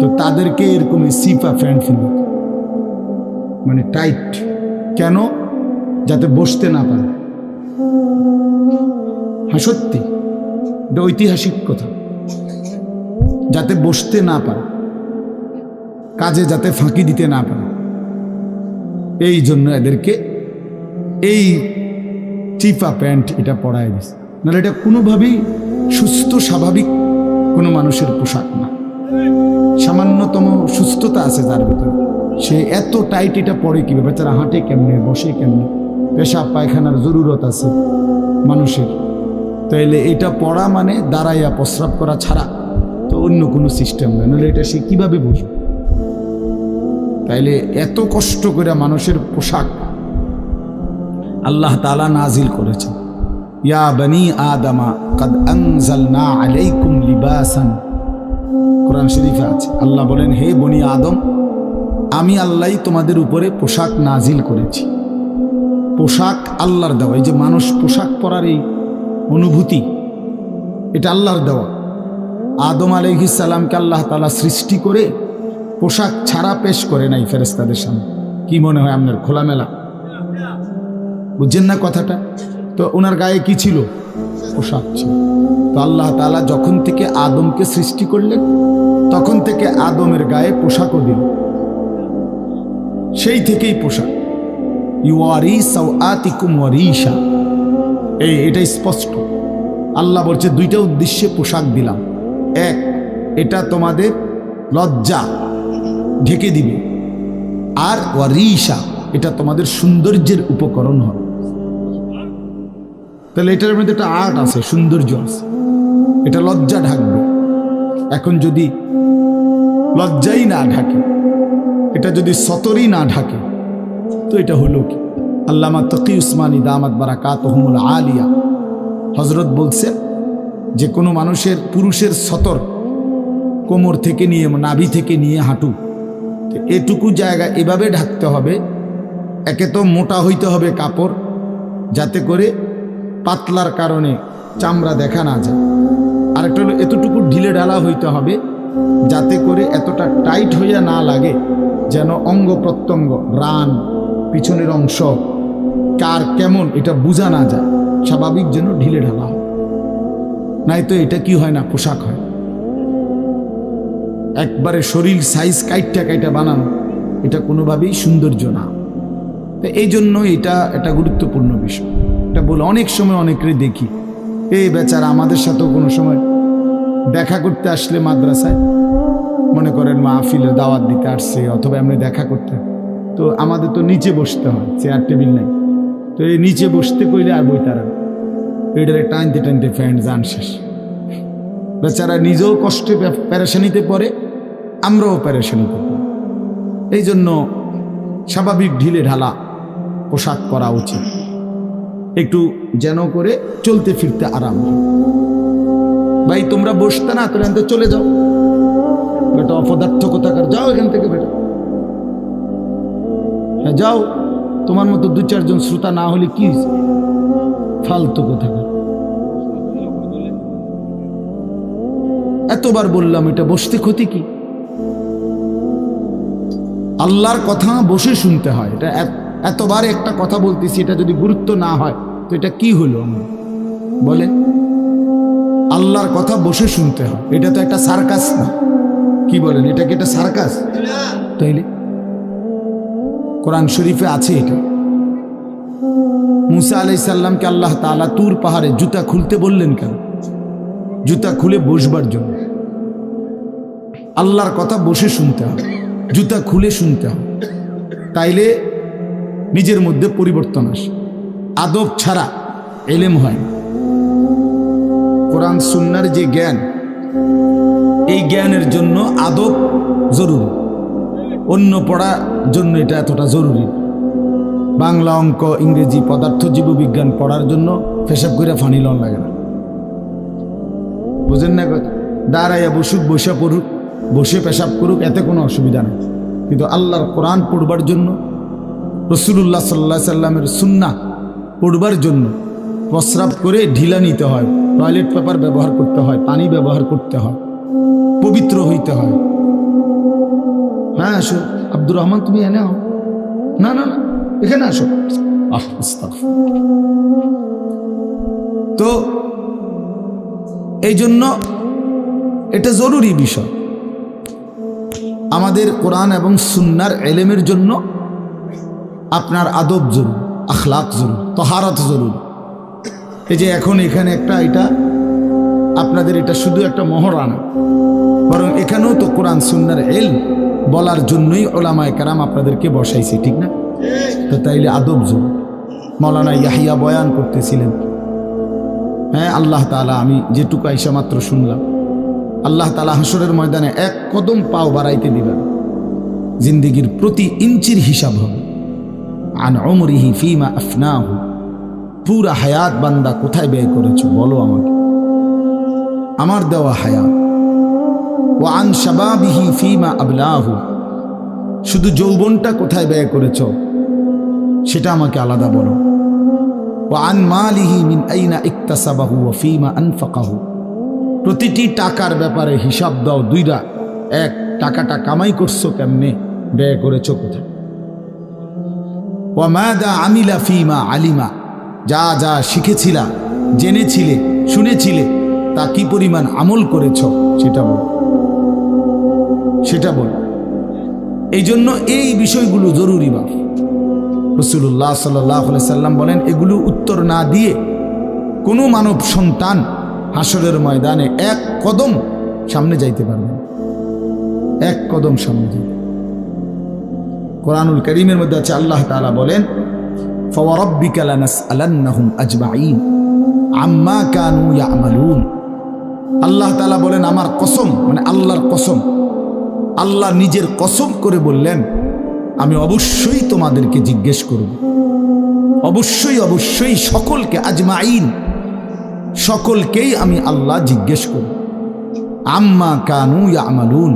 তো তাদেরকে এরকম সিফা প্যান্ট ফেলবে মানে টাইট। কেন? যাতে বসতে না পারে। হ্যাঁ সত্যি। এটা ঐতিহাসিক কথা। যাতে বসতে না পারে। কাজে যাতে ফাঁকি দিতে না পারে। এই জন্য এদেরকে এই চিপা প্যান্ট এটা পরায় দিছে। নাহলে এটা কোনোভাবেই সুস্থ, স্বাভাবিক কোনো মানুষের পোশাক না। সামান্যতম সুস্থতা আছে যার ভিতরে। সে এত টাইট এটা পরে কি বেচারা হাঁটে কেমনে, বসে কেমনে? পেশাব, পায়খানার জরুরত আছে মানুষের। তাইলে এটা পড়া মানে দাঁড়াইয়া প্রস্রাব করা ছাড়া তো অন্য কোনো সিস্টেম নেই নাহলে এটা সে কীভাবে বুঝবে? তাইলে এত কষ্ট করে মানুষের পোশাক আল্লাহ তালা নাজিল করেছেন। ইয়া বনি আদামা, কদ আনজালনা আলাইকুম লিবাসান। কোরআন শরীফে আছে। আল্লাহ বলেন, হে বনি আদম, আমি আল্লাহই তোমাদের উপরে পোশাক নাজিল করেছি। পোশাক আল্লাহর দেওয়া, এই যে মানুষ পোশাক পরার এই অনুভূতি, এটা আল্লাহর দেওয়া। আদম আলহিসাল্লামকে আল্লাহ তালা সৃষ্টি করে পোশাক ছাড়া পেশ করে নাই ফেরেস্তাদের সামনে। কি মনে হয় আপনার খোলামেলা? বুঝছেন না কথাটা? তো ওনার গায়ে কি ছিল? পোশাক ছিল। তো আল্লাহ তালা যখন থেকে আদমকে সৃষ্টি করলেন তখন থেকে আদমের গায়ে পোশাকও দিল। সেই থেকেই পোশাক। ইউয়ারি সাউআতিকুম ওয়ারিশা। এই এটা স্পষ্ট। আল্লাহ বলছে, দুইটা উদ্দেশ্যে পোশাক দিলাম। এক, এটা তোমাদের লজ্জা ঢেকে দিবে। আর ওয়ারিশা, এটা তোমাদের সৌন্দর্যের উপকরণ হবে। তাহলে এটার মধ্যে একটা আর্ট আছে, সৌন্দর্য আছে। এটা লজ্জা ঢাকবে। এখন যদি লজ্জাই না ঢাকে, এটা যদি সতরই না ঢাকে, তো এটা হলো কি? আল্লামা তকি উসমানী দামাত বারাকাত হুমুল আলিয়া। হজরত বলছে যে কোনো মানুষের পুরুষের সতর কোমর থেকে নিয়ে, নাভি থেকে নিয়ে হাঁটু এটুকু জায়গা এভাবে ঢাকতে হবে, একে তো মোটা হইতে হবে কাপড়, যাতে করে পাতলার কারণে চামড়া দেখা না যায়। আরেকটা হলো এতটুকু ঢিলে ঢালা হইতে হবে যাতে করে এতটা টাইট হইয়া না লাগে যেন অঙ্গ প্রত্যঙ্গ, রান, পিছনের অংশ, কার কেমন এটা বোঝা না যায়। স্বাভাবিক যেন ঢিলে ঢালা হয়। নাই তো এটা কি হয় না, পোশাক হয়। একবারে শরীর সাইজ কাইটটা কাইটা বানানো, এটা কোনোভাবেই সৌন্দর্য না। এই জন্য এটা একটা গুরুত্বপূর্ণ বিষয়। এটা বলে অনেক সময় অনেকেরই দেখি এই বেচারা আমাদের সাথেও কোনো সময় দেখা করতে আসলে মাদ্রাসায়। মনে করেন মা আফিলে দাওয়াত দিতে আসছে অথবা এমনি দেখা করতে। তো আমাদের তো নিচে বসতে হয়, চেয়ার টেবিল নাই। তো এই নিচে বসতে কইলে আর বই তারা এটারে টানতে টানতে ফ্যান যান শেষ। বেচারা নিজেও কষ্টে প্যারেশানিতে পড়ে, আমরাও প্যারেশানিতে পড়ি। এই জন্য স্বাভাবিক ঢিলে ঢালা পোশাক করা উচিত। একটু যেন করে চলতে ফিরতে আরাম ভাই, তোমরা বসতে না তোরা এখান চলে যাও। বেটা অপদার্থ কোথাকার যাও এখান থেকে বেটা। হ্যাঁ যাও। তোমার মতো দু চারজন শ্রোতা না হলে কি? ফালতু কোথাকার। এতবার বললাম, এটা বসতে ক্ষতি কি? আল্লাহর কথা বসে শুনতে হয়, এটা এতবার একটা কথা বলতেছি, এটা যদি গুরুত্ব না হয়, তো এটা কি হলো আমার? বলে, আল্লাহর কথা বসে শুনতে হয়। এটা তো একটা সার্কাস না। কি বলেন, এটা কি একটা সার্কাস? তাইলে, কোরআন শরীফে আছে এটা। মুসা আলাই সাল্লামকে আল্লাহ তাআলা তুর পাহাড়ে জুতা খুলতে বললেন কেন? জুতা খুলে বসবার জন্য। আল্লাহর কথা বসে শুনতে হবে জুতা খুলে শুনতে হবে তাইলে নিজের মধ্যে পরিবর্তন আসে। আদব ছাড়া এলেম হয় না। কোরআন সুন্নার যে জ্ঞান, এই জ্ঞানের জন্য আদব জরুরি। অন্য পড়ার জন্য এটা এতটা জরুরি বাংলা অঙ্ক, ইংরেজি পদার্থ, জীববিজ্ঞান পড়ার জন্য ফেসাব করে ফানি লন লাগে না। বুঝেন না দাঁড়াইয়া বসুক, বসে পড়ুক, বসে পেশাব করুক, এতে কোনো অসুবিধা নেই। কিন্তু আল্লাহর কোরআন পড়বার জন্য রসুল্লাহ সাল্লাহ সাল্লামের সুন্না পড়বার জন্য প্রস্রাব করে ঢিলা নিতে হয়, টয়লেট পেপার ব্যবহার করতে হয়, পানি ব্যবহার করতে হয়, পবিত্র হইতে হয়। হ্যাঁ আসো। আব্দুর রহমান, তুমি এনে আও। না না না, এখানে আসো। তো এই জন্য এটা জরুরি বিষয়। আমাদের কোরআন এবং সুন্নার এলেমের জন্য আপনার আদব জরুর, আখলাক জরুর, তহারত জরুর। এই যে এখন এখানে একটা এটা, আপনাদের এটা শুধু একটা মহরানা বরং এখানেও তো কোরআন সুন্নার এল বলার জন্যই ওলামায় কারাম আপনাদেরকে বসাইছে, ঠিক না? তো তাইলে আদব জরুর। মৌলানা ইয়াহিয়া বয়ান করতেছিলেন। হ্যাঁ আল্লাহ তালা আমি যেটুকু আইসা মাত্র শুনলাম। আল্লাহ তালা হাসরের ময়দানে এক কদম পাও বাড়াইতে দিবেন। জিন্দিগির প্রতি ইঞ্চির হিসাব হবে। আন অমরিহি ফিমা আফনাহু। পুরা হায়াত বান্দা কোথায় ব্যয় করেছ বলো আমাকে। আমার দেওয়া হায়াত। ও আন শাবাবিহি ফিমা আবলাহু। শুধু যৌবনটা কোথায় ব্যয় করেছ? সেটা আমাকে আলাদা বলো। ও আন মালিহি মিন আইনা ইকতাসাবাহু ও ফিমা আনফাকাহু। প্রতিটি টাকার ব্যাপারে হিসাব দাও দুইটা। এক, টাকাটা কামাই করছ কেমনে? ব্যয় করেছ কোথায়? ওয়ামাদা আমিলা ফিমা আলিমা। যা যা শিখেছিলা, জেনেছিলে, শুনেছিলে, তা কি পরিমাণ আমল করেছ, সেটা বল। সেটা বল। এই জন্য এই বিষয়গুলো জরুরি বাপ। রসুল্লাহ সাল্লাহ সাল্লাম বলেন, এগুলো উত্তর না দিয়ে কোনো মানব সন্তান হাসরের ময়দানে এক কদম সামনে যাইতে পারবে এক কদম সামনে যাইতে কোরআনুল করিমের মধ্যে আছে, আল্লাহ তালা বলেন ফওয়ারব্বিকালানাস আলান্নাহুম আজমাইন আম্মা কানু ইয়ামালুন। আল্লাহ তালা বলেন, আমার কসম মানে আল্লাহর কসম। আল্লাহ নিজের কসম করে বললেন, আমি অবশ্যই তোমাদেরকে জিজ্ঞেস করব। অবশ্যই অবশ্যই সকলকে আজমাইন সকলকেই আমি আল্লাহ জিজ্ঞেস করব। আম্মা কানু ইয়া আমালুন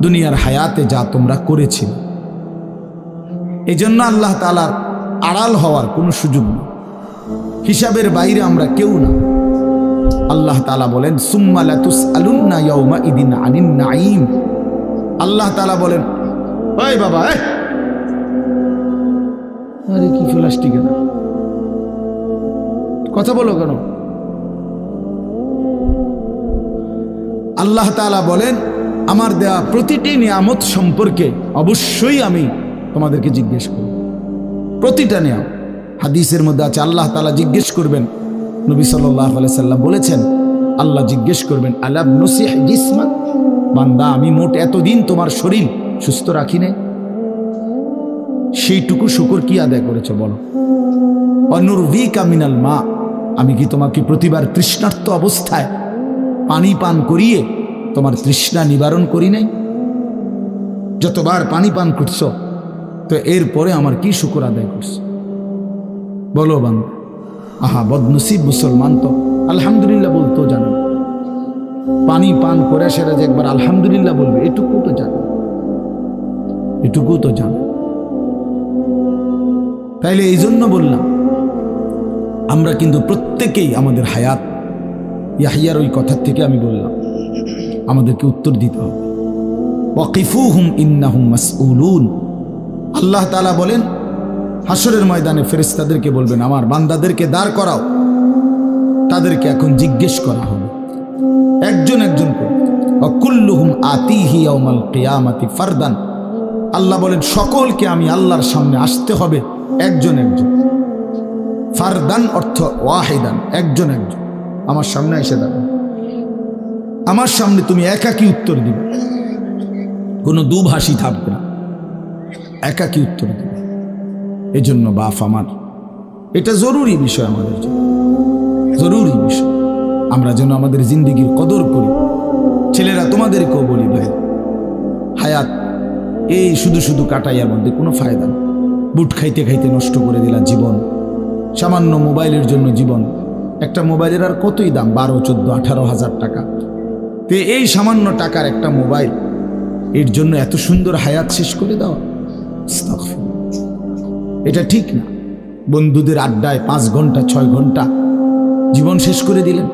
দুনিয়ার হায়াতে যা তোমরা করেছিলে। এই জন্য আল্লাহ তালার আড়াল হওয়ার কোনো সুযোগ নেই। হিসাবের বাইরে আমরা কেউ না। আল্লাহ তালা বলেন, সুম্মা লাতুস আলুন্না ইদিন আনিন নাইম আল্লাহ তালা বলেন, ওই বাবা। আরে, কি ফ্লাস্টিক কেন কথা বলো কেন? আল্লাহ তালা বলেন, আমার দেয়া প্রতিটি নিয়ামত সম্পর্কে অবশ্যই আমি তোমাদেরকে জিজ্ঞেস করব প্রতিটা নিয়াম হাদিসের মধ্যে আছে, আল্লাহ তালা জিজ্ঞেস করবেন। নবী সাল্লাহ সাল্লাম বলেছেন, আল্লাহ জিজ্ঞেস করবেন আলাব নসিহ জিসমান বান্দা, আমি মোট এতদিন তোমার শরীর সুস্থ রাখি নাই। সেইটুকু শুকর কি আদায় করেছ বলো? অনুর কামিনাল মা, আমি কি তোমাকে প্রতিবার তৃষ্ণার্ত অবস্থায় পানি পান করিয়ে তোমার তৃষ্ণা নিবারণ করি নাই? যতবার পানি পান করছ তো এরপরে আমার কি শুকর আদায় করছে? বলো বান্ধ আহা, বদনসিব মুসলমান তো। আলহামদুলিল্লাহ বলতো জানো। পানি পান করে সেরা যে একবার আলহামদুলিল্লাহ বলবে এটুকু তো জানো। এটুকু তো জানো। তাইলে এই জন্য বললাম, আমরা কিন্তু প্রত্যেকেই আমাদের হায়াত, ইয়াহিয়ার ওই কথার থেকে আমি বললাম, আমাদেরকে উত্তর দিতে হবে। ওয়াকিফুহুম ইন্নাহুম মাসউলুন। আল্লাহ তালা বলেন হাসরের ময়দানে ফেরেশতাদেরকে বলবেন, আমার বান্দাদেরকে দাঁড় করাও। তাদেরকে এখন জিজ্ঞেস করা হবে। একজন একজন অকুল্লুহুম আতিহি ইয়াউমাল কিয়ামাতি ফারদান? আল্লাহ বলেন, সকলকে আমি আল্লাহর সামনে আসতে হবে একজন একজন। ফারদান অর্থ ওয়াহিদান, একজন একজন। আমার সামনে এসে দাঁড়ান আমার সামনে তুমি একাকি উত্তর দিবে। কোনো দুভাষী থাকবে না। একাকি উত্তর দিবে। এজন্য বাপ আমার, এটা জরুরি বিষয় আমাদের জন্য। জরুরি বিষয়। আমরা যেন আমাদের জিন্দিগির কদর করি। ছেলেরা তোমাদেরকেও বলি, ভাই, হায়াত, এই শুধু শুধু কাটাইয়ার মধ্যে কোনো ফায়দা নেই। বুট খাইতে খাইতে নষ্ট করে দিলা জীবন। সামান্য মোবাইলের জন্য জীবন। একটা মোবাইলের আর কতই দাম? বারো, চোদ্দ, আঠারো হাজার টাকা। তো এই সামান্য টাকার একটা মোবাইল, এর জন্য এত সুন্দর হায়াত শেষ করে দেওয়া। এটা ঠিক না। বন্ধুদের আড্ডায় পাঁচ ঘণ্টা, ছয় ঘণ্টা জীবন শেষ করে দিলেন।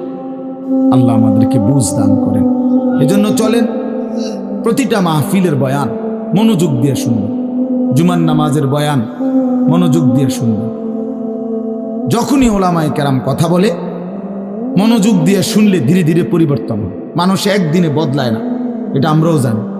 আল্লাহ আমাদেরকে বুঝ দান করেন। এজন্য চলেন, প্রতিটা মাহফিলের বয়ান মনোযোগ দিয়ে শুনবে জুমান নামাজের বয়ান মনোযোগ দিয়ে শুনবে যখনই ওলামায় কেরাম কথা বলে, মনোযোগ দিয়ে শুনলে ধীরে ধীরে পরিবর্তন হয়। মানুষ একদিনে বদলায় না। এটা আমরাও জানি।